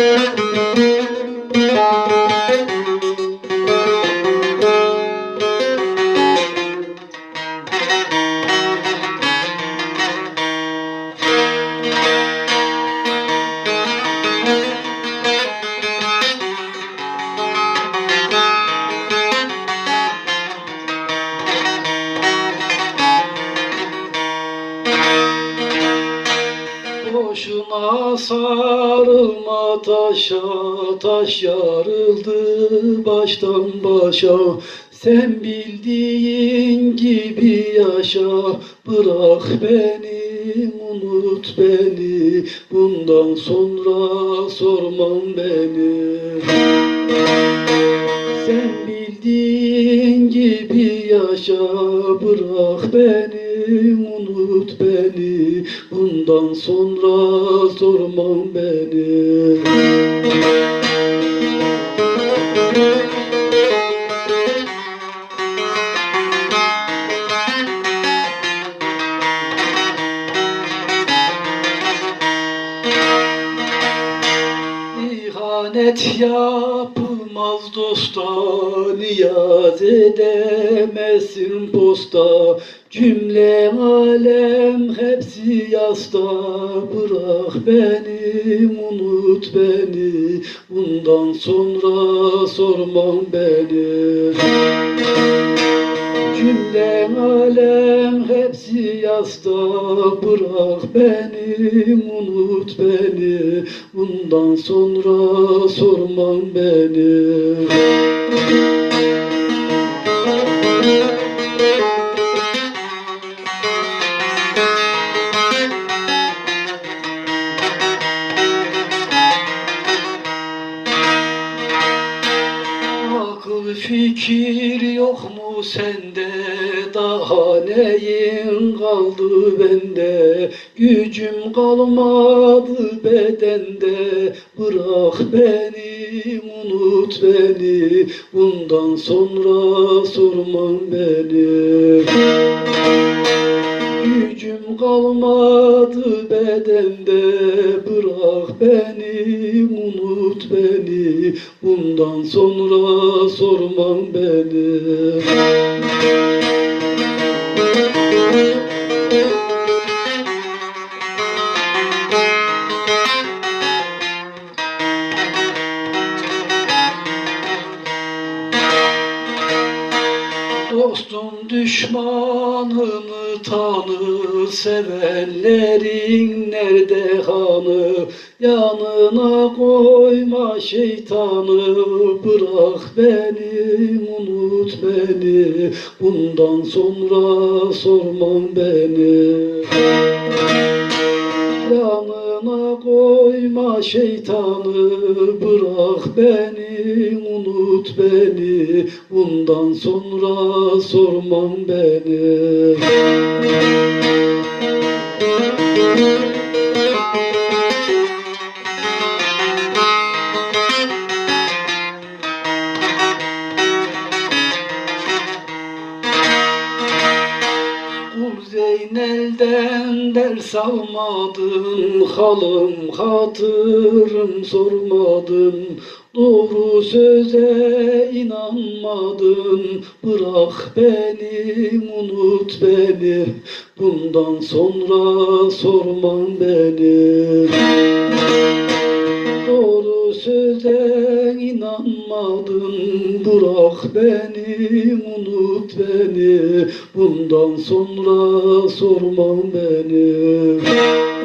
Müzik Boşuna sarılma taşa, taş yarıldı baştan başa. Sen bildiğin gibi yaşa, bırak beni, unut beni. Bundan sonra sormam beni. Sen bildiğin gibi yaşa bırak beni unut beni bundan sonra sormam beni İhanet yapılmaz dosta Niyaz edemezsin posta. Cümle alem hepsi yasta. Bırak beni unut beni. Bundan sonra sormam beni yasta Bırak beni unut beni. Bundan sonra sormam beni. Akıl fikir yok mu sende Daha neyin kaldı bende? Gücüm kalmadı bedende. Bırak beni unut beni. Bundan sonra sormam beni kalmadı bedende. Bırak beni unut beni. Bundan sonra sormam beni Dostum düşmanını tanı Sevenlerin nerede kanı Yanına koyma şeytanı Bırak beni unut beni. Bundan sonra sormam beni. Yanına koyma şeytanı Bırak beni unut beni Bundan sonra sormam beni Kul Zeynel'den ders almadın Halım hatırım sormadın. Doğru söze inanmadın Bırak beni unut beni. Bundan sonra sormam beni bırak beni, unut beni. Bundan sonra sorma beni. Müzik